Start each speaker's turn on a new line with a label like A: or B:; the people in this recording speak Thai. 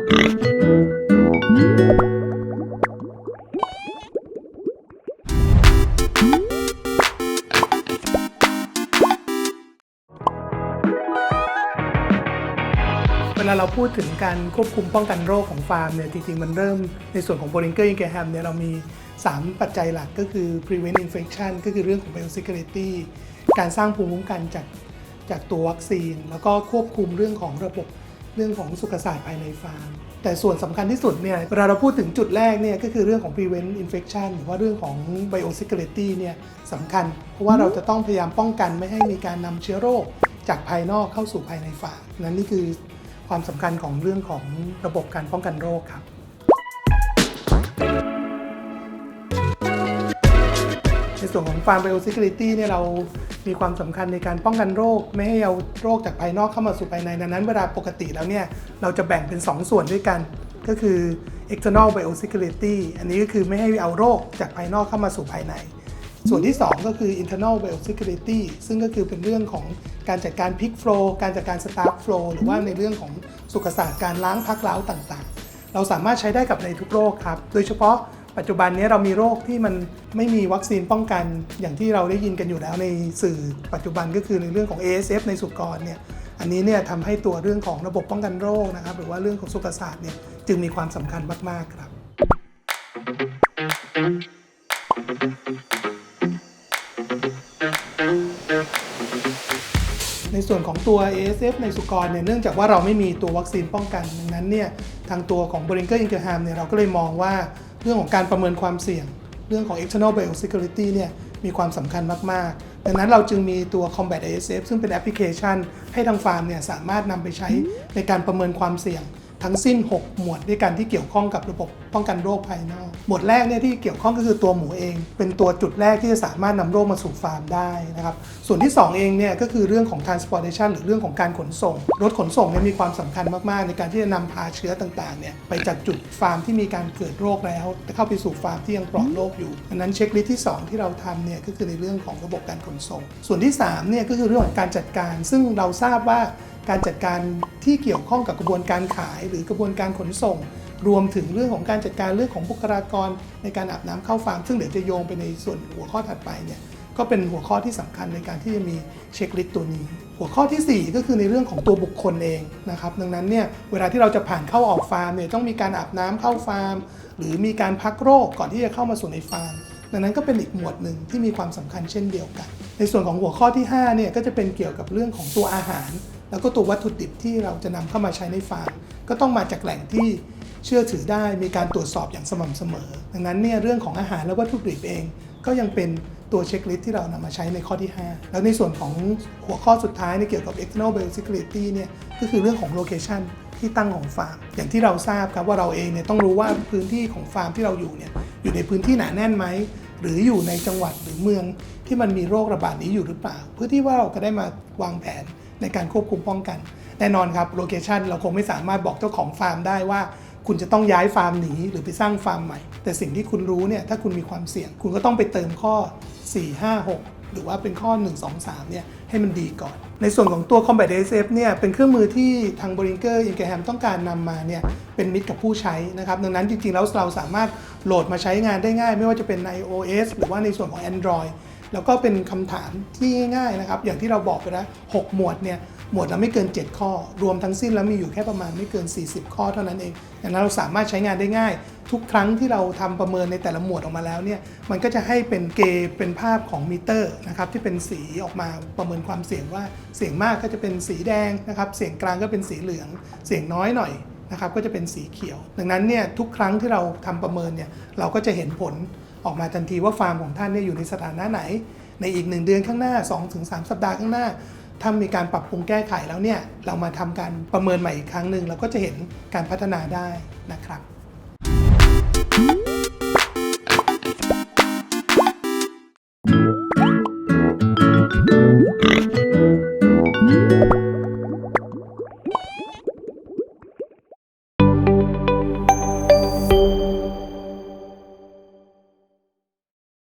A: เวลาเราพูดถึงการควบคุมป้องกันโรคของฟาร์มเนี่ยจริง ๆ มันเริ่มในส่วนของ b o r i n g e r Ingraham เนี่ยเรามี 3 ปัจจัยหลักก็คือ prevent infection ก็คือเรื่องของ biosecurity การสร้างภูมิคุ้มกันจากจากตัววัคซีน แล้วก็ควบคุมเรื่องของระบบ รื่องของสุขศาสตร์ภายในฟาร์ม แต่ส่วนสำคัญที่สุดเนี่ยเวลาเราพูดถึงจุดแรกเนี่ยก็คือเรื่องของ prevent infection หรือว่าเรื่องของ biosecurity เนี่ยสำคัญ เพราะว่าเราจะต้องพยายามป้องกันไม่ให้มีการนำเชื้อโรค จากภายนอกเข้าสู่ภายในฟาร์มนั้นนี่คือความสำคัญของเรื่องของระบบการป้องกันโรคครับ ในส่วนของ Farm Biosecurity เนี่ยเรามีความสำคัญในการป้องกันโรค ไม่ให้เอาโรคจากภายนอกเข้ามาสู่ภายในดังนั้นเวลาปกติแล้วเนี่ยเราจะแบ่งเป็น 2 ส่วนด้วยกัน ก็คือ external biosecurity อันนี้ก็คือไม่ให้เอาโรคจากภายนอกเข้ามาสู่ภายใน ส่วนที่ 2 ก็คือ internal biosecurity ซึ่งก็คือเป็นเรื่องของการจัดการ pick flow การจัดการ staff flow หรือว่าในเรื่องของสุขศาสตร์การล้างพักเล้าต่างๆ เราสามารถใช้ได้กับในทุกโรคครับ โดยเฉพาะ ปัจจุบันนี้เรามีโรคที่มันไม่มีวัคซีนป้องกันอย่างที่เราได้ยินกันอยู่แล้วในสื่อปัจจุบันก็คือในเรื่องของ ASF ในสุกรเนี่ยอันนี้เนี่ยทำให้ตัวเรื่องของระบบป้องกันโรคนะครับ หรือว่าเรื่องของสุขศาสตร์เนี่ยจึงมีความสำคัญมาก ๆ ครับ ในส่วนของตัว ASF ในสุกรเนี่ยเนื่องจากว่าเราไม่มีตัววัคซีนป้องกันดังนั้นเนี่ยทางตัวของ b o r i n g e r Ingraham เนี่ยเราก็เลยมองว่า เรื่องของการประเมินความเสี่ยง เรื่องของ external biosecurity เนี่ยมีความสำคัญมาก ๆ ดังนั้นเราจึงมีตัว Combat ASF ซึ่งเป็นแอปพลิเคชัน ให้ทางฟาร์มเนี่ยสามารถนำไปใช้ในการประเมินความเสี่ยง ทั้งสิ้น 6 หมวดด้วยกันที่เกี่ยวข้องกับระบบป้องกันโรคภายนอก หมวดแรกเนี่ยที่เกี่ยวข้องก็คือตัวหมูเอง เป็นตัวจุดแรกที่จะสามารถนำโรคมาสู่ฟาร์มได้นะครับ ส่วนที่ 2 เองเนี่ยก็คือเรื่องของ transportation หรือเรื่องของการขนส่ง รถขนส่งเนี่ยมีความสำคัญมากๆ ในการที่จะนำพาเชื้อต่างๆเนี่ยไปจากจุดฟาร์มที่มีการเกิดโรคแล้วเข้าไปสู่ฟาร์มที่ยังปลอดโรคอยู่ดังนั้นเช็คลิสต์ที่ 2 ที่เราทำเนี่ยก็คือในเรื่องของระบบการขนส่ง ส่วนที่3เนี่ยก็คือเรื่องของการจัดการ ซึ่งเราทราบว่า การจัดการที่เกี่ยวข้องกับกระบวนการขาย หรือกระบวนการขนส่ง รวมถึงเรื่องของการจัดการเรื่องของบุคลากร ในการอาบน้ำเข้าฟาร์มซึ่งเดี๋ยวจะโยงไปในส่วนหัวข้อถัดไปเนี่ยก็เป็นหัวข้อที่สำคัญในการที่จะมีเช็คลิสต์ตัวนี้ หัวข้อทีสี่ 4 ก็คือในเรื่องของตัวบุคคลเองนะครับดังนั้นเนี่ยเวลาที่เราจะผ่านเข้าออกฟาร์มเนี่ยต้องมีการอาบน้ำเข้าฟาร์ม หรือมีการพักโรคก่อนที่จะเข้ามาสู่ในฟาร์มดังนั้นก็เป็นอีกหมวดหนึ่งที่มีความสำคัญเช่นเดียวกัน ในส่วนของหัวข้อที่5เนี่ยก็จะเป็นเกี่ยวกับเรื่องของตัวอาหาร แล้วก็ตัววัตถุดิบที่เราจะนำเข้ามาใช้ในฟาร์มก็ต้องมาจากแหล่งที่เชื่อถือได้มีการตรวจสอบอย่างสม่ำเสมอ ดังนั้นเนี่ยเรื่องของอาหารและวัตถุดิบเอง ก็ยังเป็นตัวเช็คลิสต์ที่เรานำมาใช้ในข้อที่ 5 แล้วในส่วนของหัวข้อสุดท้ายเนี่ยเกี่ยวกับ external biosecurity เนี่ยก็คือเรื่องของ location ที่ตั้งของฟาร์ม อย่างที่เราทราบครับว่าเราเองเนี่ยต้องรู้ว่าพื้นที่ของฟาร์มที่เราอยู่เนี่ยอยู่ในพื้นที่หนาแน่นไหมหรืออยู่ในจังหวัดหรือเมืองที่มันมีโรคระบาดนี้อยู่หรือเปล่า เพื่อที่ว่าเราจะได้มาวางแผน ในการควบคุมป้องกัน แน่นอนครับโลเคชันเราคงไม่สามารถบอกเจ้าของฟาร์มได้ว่า คุณจะต้องย้ายฟาร์มหนีหรือไปสร้างฟาร์มใหม่ แต่สิ่งที่คุณรู้เนี่ยถ้าคุณมีความเสี่ยง คุณก็ต้องไปเติมข้อ 4 5 6 หรือว่าเป็นข้อ 1 2 3เนี่ยให้มันดีก่อน ในส่วนของตัว Combat ASF เนี่ยเป็นเครื่องมือที่ทาง b o r i n g e r Ingraham ต้องการนำมาเนี่ยเป็นมิตรกับผู้ใช้นะครับดังนั้นจริงๆแล้วเราสามารถโหลดมาใช้งานได้ง่าย ไม่ว่าจะเป็นใน iOS หรือว่าในส่วนของ Android แล้วก็เป็นคำถามที่ง่ายๆนะครับ อย่างที่เราบอกไปแล้ว6หมวดเนี่ยหมวดละไม่เกิน 7 ข้อ รวมทั้งสิ้นแล้วมีอยู่แค่ประมาณไม่เกิน 40 ข้อเท่านั้นเองดังนั้นเราสามารถใช้งานได้ง่าย ทุกครั้งที่เราทำประเมินในแต่ละหมวดออกมาแล้วเนี่ยมันก็จะให้เป็นเกเป็นภาพของมิเตอร์นะครับที่เป็นสีออกมาประเมินความเสี่ยงว่าเสี่ยงมากก็จะเป็นสีแดงนะครับเสี่ยงกลางก็เป็นสีเหลือง เสี่ยงน้อยหน่อยนะครับก็จะเป็นสีเขียว ดังนั้นเนี่ยทุกครั้งที่เราทำประเมินเนี่ยเราก็จะเห็นผล ออกมาทันทีว่าฟาร์มของท่านเนี่ยอยู่ในสถานะไหน ในอีก 1 เดือนข้างหน้า 2-3 สัปดาห์ข้างหน้า ถ้ามีการปรับปรุงแก้ไขแล้วเนี่ยเรามาทำการประเมินใหม่อีกครั้งหนึ่งเราก็จะเห็นการพัฒนาได้นะครับ